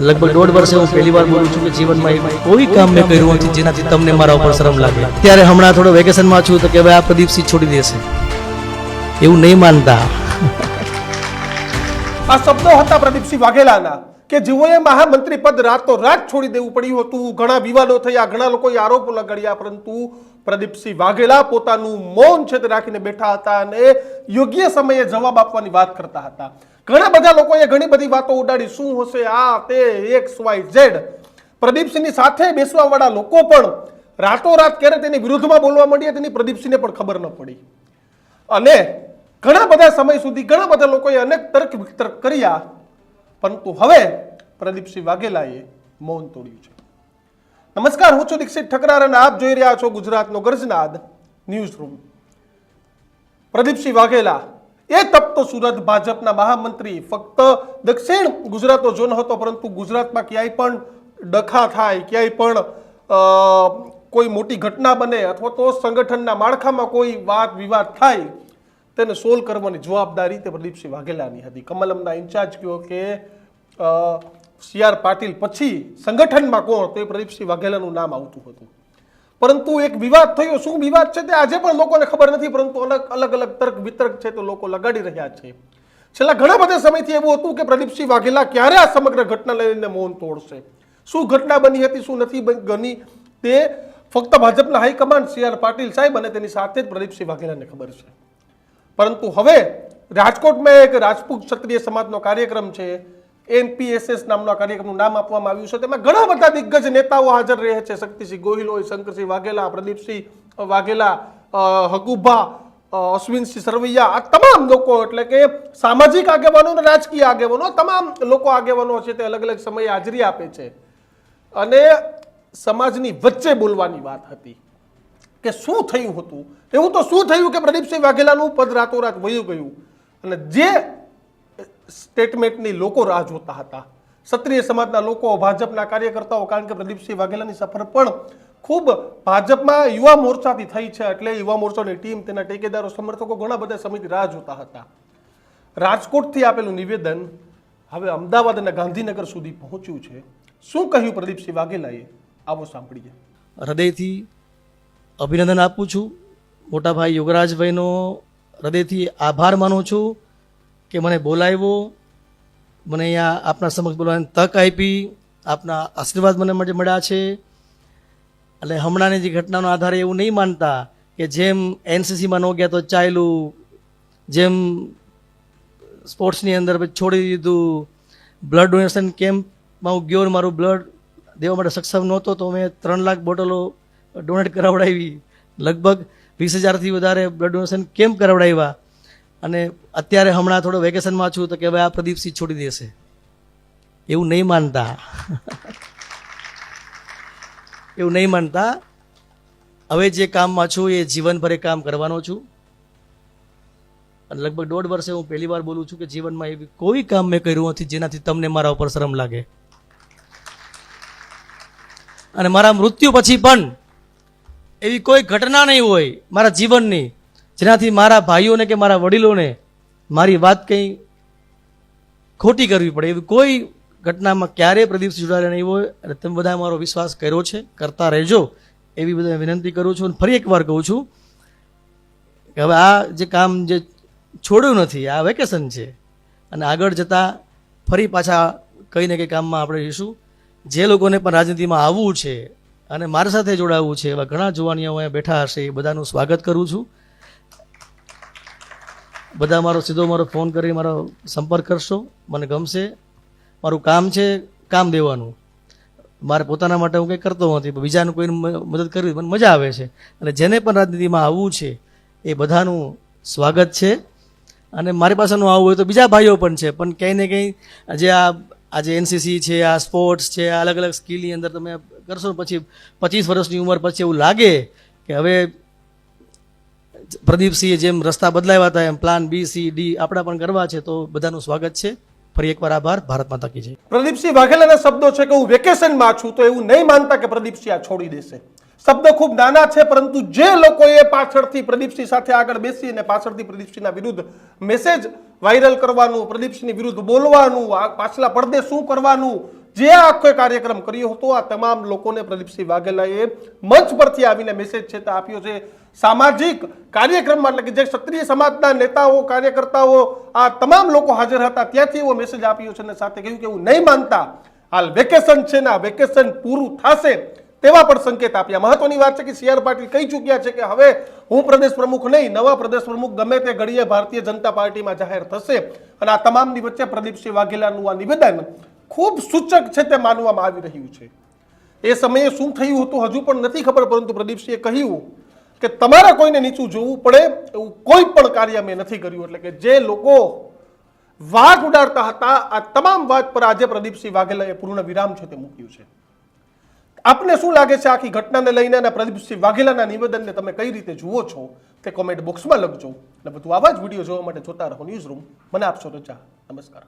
લગભગ દોઢ વર્ષે હું પહેલી વાર બોલું છું કે જીવનમાં કોઈ કામ મેં કર્યું નથી જેનાથી તમને મારા ઉપર શરમ લાગે. ત્યારે હમણાં થોડો વેકેશનમાં છું તો કે હવે આ પ્રદીપસિંહ છોડી દેશે. એવું નહીં માનતા. આ શબ્દો હતા પ્રદીપસિંહ વાઘેલાના કે જેઓએ મહામંત્રી પદ રાતો રાત છોડી દેવું પડ્યું હતું. ઘણા વિવાદો થયા, ઘણા લોકોએ આરોપો લગાડ્યા, પરંતુ પ્રદીપસિંહ વાઘેલા પોતાનું મૌન છે તે રાખીને બેઠા હતા અને યોગ્ય સમયે જવાબ આપવાની વાત કરતા હતા. ઘણા બધા લોકોએ ઘણી બધી વાતો ઉડાડી, શું હશે આ તે એક્સ વાય ઝેડ પ્રદીપસિંહની સાથે બેસવાવાળા લોકો પણ રાતોરાત ક્યારે તેની વિરુદ્ધમાં બોલવા માંડીએ તેની પ્રદીપસિંહને પણ ખબર ન પડી. અને ઘણા બધા સમય સુધી ઘણા બધા લોકોએ અનેક તર્ક વિતર્ક કર્યા, પરંતુ હવે પ્રદીપસિંહ વાઘેલાએ મૌન તોડ્યું છે. નમસ્કાર, હું છું દીક્ષિત ઠકરાર અને આપ જોઈ રહ્યા છો ગુજરાતનો ગર્જનાદ ન્યૂઝ રૂમ પ્રદીપસિંહ વાઘેલા એ તપતો સુરત ભાજપના મહામંત્રી. ફક્ત દક્ષિણ ગુજરાતનો જો ન હતો, પરંતુ ગુજરાતમાં ક્યાંય પણ ડખા થાય, ક્યાંય પણ કોઈ મોટી ઘટના બને અથવા તો સંગઠનના માળખામાં કોઈ વાદ વિવાદ થાય, તેને સોલ્વ કરવાની જવાબદારી તે પ્રદીપસિંહ વાઘેલાની હતી. કમલમના ઇન્ચાર્જ કયો કે સી આર પાટીલ પછી સંગઠનમાં કોણ? તો એ પ્રદીપસિંહ વાઘેલાનું નામ આવતું હતું. પરંતુ એક વિવાદ થયો. શું વિવાદ છે તે આજે પણ લોકોને ખબર નથી, પરંતુ અલગ અલગ અલગ તર્ક વિતર્ક છે તો લોકો લગાડી રહ્યા છે. છેલ્લા ઘણા બધા સમયથી એવું હતું કે પ્રદીપસિંહ વાઘેલા ક્યારે આ સમગ્ર ઘટના લઈને મૌન તોડશે? શું ઘટના બની હતી, શું નથી બન- તે ફક્ત ભાજપના હાઈકમાન્ડ સી આર પાટીલ સાહેબ અને તેની સાથે જ પ્રદીપસિંહ વાઘેલાને ખબર છે. પરંતુ હવે રાજકોટમાં એક રાજપૂત ક્ષત્રિય સમાજનો કાર્યક્રમ છે. એનપીએસએસ નામના કાર્યક્રમનું નામ આપવામાં આવ્યું છે. તેમાં ઘણા બધા દિગ્ગજ નેતાઓ હાજર રહે છે. શક્તિસિંહ ગોહિલ હોય, શંકરસિંહ વાઘેલા, પ્રદીપસિંહ વાઘેલા હગુભા અશ્વિનસિંહ સરવૈયા, આ તમામ લોકો એટલે કે સામાજિક આગેવાનો અને રાજકીય આગેવાનો તમામ લોકો આગેવાનો છે તે અલગ અલગ સમયે હાજરી આપે છે. અને સમાજની વચ્ચે બોલવાની વાત હતી કે શું થયું હતું? એવું તો શું થયું કે પ્રદીપસિંહ વાઘેલાનું પદ રાતોરાત વયું ગયું? અને જે સ્ટેટમેન્ટની લોકો રાહ જોતા હતા. ક્ષત્રિય સમાજના લોકો, ભાજપના કાર્યકર્તાઓ, કારણ કે પ્રદીપસિંહ વાઘેલાની સફર પણ ખૂબ ભાજપમાં યુવા મોરચાથી થઈ છે. એટલે યુવા મોરચાની ટીમ તેના ટેકેદારો, સમર્થકો ઘણા બધા સમયથી રાહ જોતા હતા. રાજકોટથી આપેલું નિવેદન હવે અમદાવાદ અને ગાંધીનગર સુધી પહોંચ્યું છે. શું કહ્યું પ્રદીપસિંહ વાઘેલાએ? આવો સાંભળીએ. હૃદયથી અભિનંદન આપું છું. મોટા ભાઈ યોગરાજભાઈનો હૃદયથી આભાર માનું છું. કે મને બોલાવ્યો, મને અહીંયા આપના સમક્ષ બોલવાની તક આપી, આપના આશીર્વાદ મને મળે- મળ્યા છે. એટલે હમણાંની જે ઘટનાનો આધારે એવું નહીં માનતા કે જેમ એનસીસીમાં ન ગયા તો ચાલ્યું, જેમ સ્પોર્ટ્સની અંદર છોડી દીધું, બ્લડ ડોનેશન કેમ્પમાં હું ગયો મારું બ્લડ દેવા માટે સક્ષમ નહોતો, તો મેં ત્રણ લાખ બોટલો ડોનેટ કરાવડાવી. લગભગ વીસ હજારથી વધારે બ્લડ ડોનેશન કેમ્પ કરાવડાવ્યા. અને અત્યારે હમણાં થોડો વેકેશનમાં છું તો કે હવે આ પ્રદીપસિંહ છોડી દેશે. એવું નહીં માનતા. એવું નહીં માનતા. હવે જે કામમાં છું એ જીવનભરે કામ કરવાનો છું. અને લગભગ દોઢ વર્ષે હું પહેલી વાર બોલું છું કે જીવનમાં એવી કોઈ કામ મેં કર્યું નથી જેનાથી તમને મારા ઉપર શરમ લાગે. અને મારા મૃત્યુ પછી પણ એવી કોઈ ઘટના નહીં હોય મારા જીવનની. જેનાથી મારા ભાઈઓને કે મારા વડીલોને મારી વાત કંઈ ખોટી કરવી પડે. એવી કોઈ ઘટનામાં ક્યારેય પ્રદીપસિંહ જોડાયેલા નહીં હોય અને તમે બધા મારો વિશ્વાસ કર્યો છે. કરતા રહેજો. એવી બધા વિનંતી કરું છું અને ફરી એકવાર કહું છું કે હવે આ જે કામ જે છોડ્યું નથી, આ વેકેશન છે. અને આગળ જતાં ફરી પાછા કંઈ ને કંઈ કામમાં આપણે રહીશું. જે લોકોને પણ રાજનીતિમાં આવવું છે અને મારી સાથે જોડાવવું છે એવા ઘણા જુવાનીઓ અહીંયા બેઠા હશે એ બધાનું સ્વાગત કરું છું. બધા મારો સીધો મારો ફોન કરી મારો સંપર્ક કરશો. મને ગમશે. મારું કામ છે કામ દેવાનું. મારે પોતાના માટે હું કંઈ કરતો નથી બીજાનું કોઈને મદદ કરવી મને મજા આવે છે. અને જેને પણ રાજનીતિમાં આવવું છે, એ બધાનું સ્વાગત છે. અને મારી પાસેનું આવવું હોય તો બીજા ભાઈઓ પણ છે, પણ કંઈ ને કંઈ જે આ, આજે એનસીસી છે, આ સ્પોર્ટ્સ છે, આ અલગ અલગ સ્કિલની અંદર તમે કરશો પછી પચીસ વર્ષની ઉંમર પછી એવું લાગે કે હવે પ્રદીપસિંહે જેમ રસ્તા બદલાવ્યા હતા, એમ પ્લાન બી સી ડી આપણા પણ કરવા છે, તો બધાનું સ્વાગત છે. ફરી એકવાર આભાર. ભારત માતા કી જય. પ્રદીપસિંહ વાઘેલાના શબ્દો છે કે હું વેકેશનમાં છું, તો એવું નહીં માનતા કે પ્રદીપસિંહ આ છોડી દેશે. શબ્દ ખૂબ નાના છે, પરંતુ જે લોકોએ પાછળથી પ્રદીપસિંહ સાથે આગળ બેસી અને પાછળથી પ્રદીપસિંહના વિરુદ્ધ મેસેજ વાયરલ કરવાનું પ્રદીપસિંહની વિરુદ્ધ બોલવાનું પાછલા પડદે શું કરવાનું જે આખો કાર્યક્રમ કર્યો હતો, આ તમામ લોકોને પ્રદીપસિંહ વાઘેલાએ મંચ પરથી આવીને મેસેજ છે તે આપ્યો છે. સામાજિક કાર્યક્રમમાં, એટલે કે જે ક્ષત્રિય સમાજના નેતાઓ, કાર્યકર્તાઓ, આ તમામ લોકો હાજર હતા, ત્યાંથી એવો મેસેજ આપ્યો છે અને સાથે કહ્યું કે એવું નહીં માનતા, હાલ વેકેશન છે ને વેકેશન પૂરું થશે તેવા પણ સંકેત આપ્યા. મહત્વની વાત છે કે સી આર પાટીલ કહી ચૂક્યા છે કે હવે હું પ્રદેશ પ્રમુખ નહીં, નવા પ્રદેશ પ્રમુખ ગમે તે ઘડીએ ભારતીય જનતા પાર્ટીમાં જાહેર થશે. અને આ તમામની વચ્ચે પ્રદીપસિંહ વાઘેલાનું આ નિવેદન ખૂબ સૂચક છે તે માનવામાં આવી રહ્યું છે. એ સમયે શું થયું હતું હજુ પણ નથી ખબર, પરંતુ પ્રદીપસિંહે કહ્યું કે તમારે કોઈને નીચું જોવું પડે એવું કોઈ પણ કાર્ય મેં નથી કર્યું. એટલે કે જે લોકો વાત ઉડાડતા હતા, આ તમામ વાત પર આજે પ્રદીપસિંહ વાઘેલાએ પૂર્ણ વિરામ છે તે મૂક્યું છે. આપને શું લાગે છે આખી ઘટનાને લઈને અને પ્રદીપસિંહ વાઘેલાના નિવેદનને તમે કઈ રીતે જુઓ છો? તે કોમેન્ટ બોક્સમાં લખજો. અને બધું આવા જ વીડિયો જોવા માટે જોતા રહો ન્યૂઝ રૂમ. મને આપશો રજા નમસ્કાર.